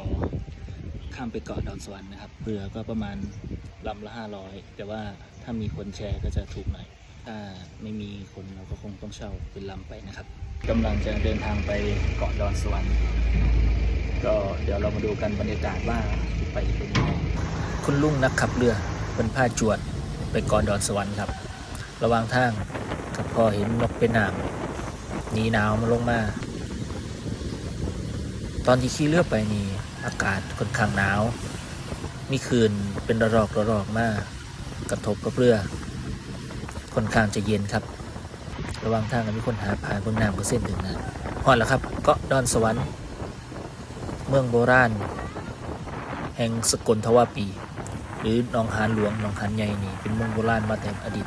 อข้ามไปเกาะดอนสวรรค์นะครับเรือก็ประมาณลำละห้าร้อยแต่ว่าถ้ามีคนแชร์ก็จะถูกหน่อย ถ้าไม่มีคนเราก็คงต้องเช่าเป็นลำไปนะครับกำลังจะเดินทางไปเกาะดอนสวรรค์ก็เดี๋ยวเรามาดูกันบรรยากาศว่าไปเป็นยังไงคุณลุงนักขับเรือเป็นผ้าจวดไปเกาะดอนสวรรค์ครับ ระหว่างทางกับพอเห็นนกเป็นหนามหนีหนาวมาลงมา ตอนที่ขี่เรือไปนี่อากาศค่อนข้างหนาว มีคืนเป็นระลอกระลอกมาก กระทบกับเรือ ค่อนข้างจะเย็นครับ ระหว่างทางก็มีคนหาผ่านบนน้ำก็เส้นหนึ่งนะฮอดแล้วครับเกาะดอนสวรรค์ เมืองโบราณ แห่งสกลทวาปี หรือหนองหานหลวงหนองหานใหญ่นี่เป็นเมืองโบราณมาแต่อดีต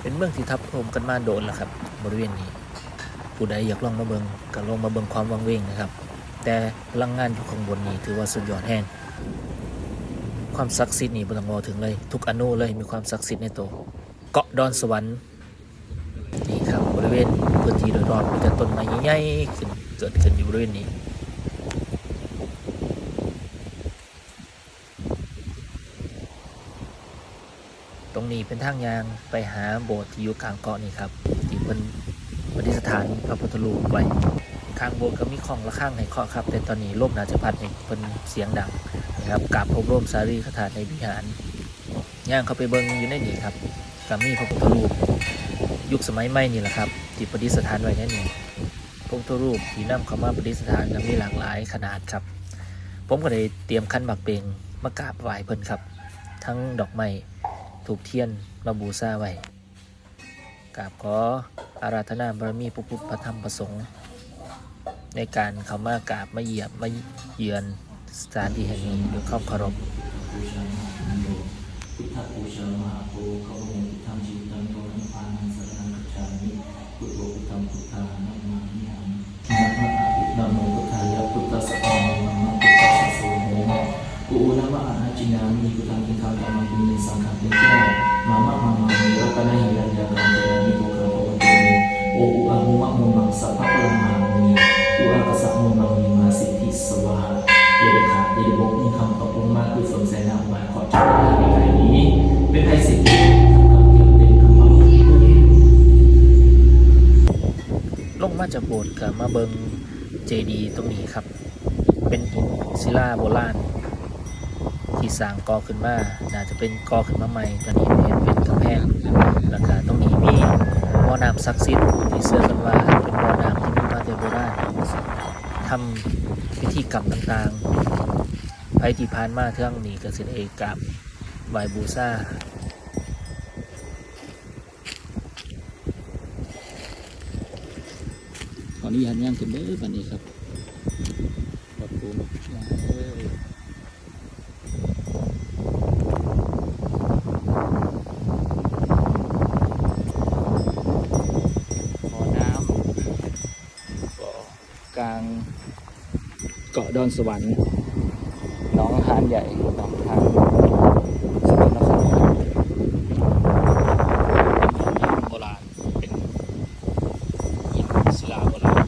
เป็นเมืองที่ทับถมกันมาโดนแล้วครับ บริเวณนี้ ผู้ใดอยากลองมาเบิงก็ลองมาเบิงความวังเวงนะครับ แต่พลังงานอยู่ข้างบนนี้ถือว่าสุดยอดแห้งความศักดิ์สิทธิ์นี่บ่ต้องมอถึงเลย ทุกอนุเลยมีความศักดิ์สิทธิ์ในตัวเกาะดอนสวรรค์นี่ครับบริเวณพื้นที่โดยรอบมีแต่ต้นไม้ใหญ่ๆขึ้นเกิดขึ้นอยู่บริเวณนี้ตรงนี้เป็นทางยางไปหาโบสถ์ที่อยู่กลางเกาะนี่ครับที่เป็น ปฏิสถานพระพุทธรูปไว้ข้างบสถ์ก็มีของระฆังให้เคาะครับ แต่ตอนนี้ลมนาจะพัดให้เป็นเสียงดังนะครับกราบพบร่มสารีคาถาในวิหารย่างเข้าไปเบิ่งอยู่ในนี้ครับก็มีพระพุทธรูป ยุคสมัยใหม่นี่แหละครับที่ประดิษฐานไว้ในนี้พระพุทธรูปที่นำเข้ามาประดิษฐานก็มีหลากหลายขนาดครับ ผมก็เลยเตรียมคันบักเปงมากราบไหว้เพิ่นครับ ทั้งดอกไม้ถูกเทียนมาบูชาไว้กราบขอ อาราธนาบารมีพระพุทธพระธรรมพระสงฆ์ในการเข้ามากราบมาเหยียบมาเยือนสถานที่แห่งนี้ด้วยความเคารพพุทธปูชามหาโพเขาโมพุทธังจิตังโยนังพานังสรนังกัจฉามิพุทโธพุทธังพุทธานังมามิหังนะโมพุทธายะพุทธสัพพะโมนะโมพุทธสัสโสโมกูนะมะอาจินามิพุทธังกิทั เดบกมีคำตกลงมาคือสนใจนำไว้ขอจบในไทยนี้เป็นไทยสิทธิเป็นคำว่าลงมาจากโบสถ์กับมาเบิงเจดีตรงนี้ครับ เป็นหินศิลาโบราณที่สร้างก่อขึ้นมาน่าจะเป็นก่อขึ้นมาใหม่ตอนนี้เห็นเป็นกำแพงแล้วก็ตรงนี้มีบ่อน้ำศักดิ์สิทธิ์ที่เชื่อกันว่าเป็นบ่อน้ำที่มีมาแต่โบราณทำพิธีกรรมต่างๆ ไปที่ผ่านมาเทื่องนี้ก็สิได้กราบไหวบูชาขออนุญาตย่างขึ้นเด้อบัดนี้ครับขอบคุณกลางเกาะดอนสวรรค์ หนองหานใหญ่หนองหานสกลนครเป็นหินโบราณเป็นหินศิลาโบราณ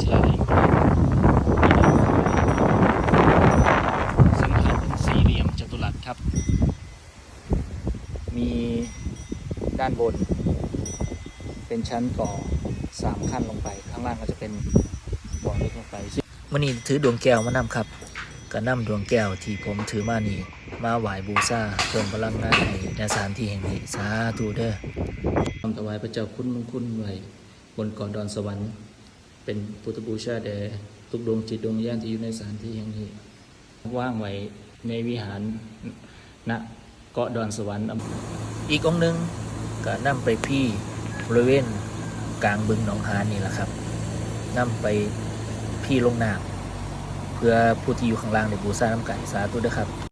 ศิลาแห่งซึ่งเป็นสี่เหลี่ยมจัตุรัสครับ มีด้านบน เป็นชั้นก่อสามขั้นลงไป ข้างล่างก็จะเป็นบ่อลึกลงไปมื่อนี้ถือดวงแก้วมานำครับ ก็นำดวงแก้วที่ผมถือมานี่ มาไหว้บูชาเพิ่มพลังงานให้ในสถานที่แห่งนี้สาธุเด้อทำถวายพระเจ้าคุณมงคุณไว้บนเกาะดอนสวรรค์ เป็นพุทธบูชาแด่ทุกดวงจิตดวงวิญญาณที่อยู่ในสถานที่แห่งนี้ ว่างไว้ในวิหารณเกาะดอนสวรรค์อำอีกองค์หนึ่งก็นำไปพี่บริเวณกลางบึงหนองหานนี่แหละครับนำไปพี่ลงน้ำ เพื่อผู้ที่อยู่ข้างล่างในบูชาน้ำกันสาธุเด้อครับ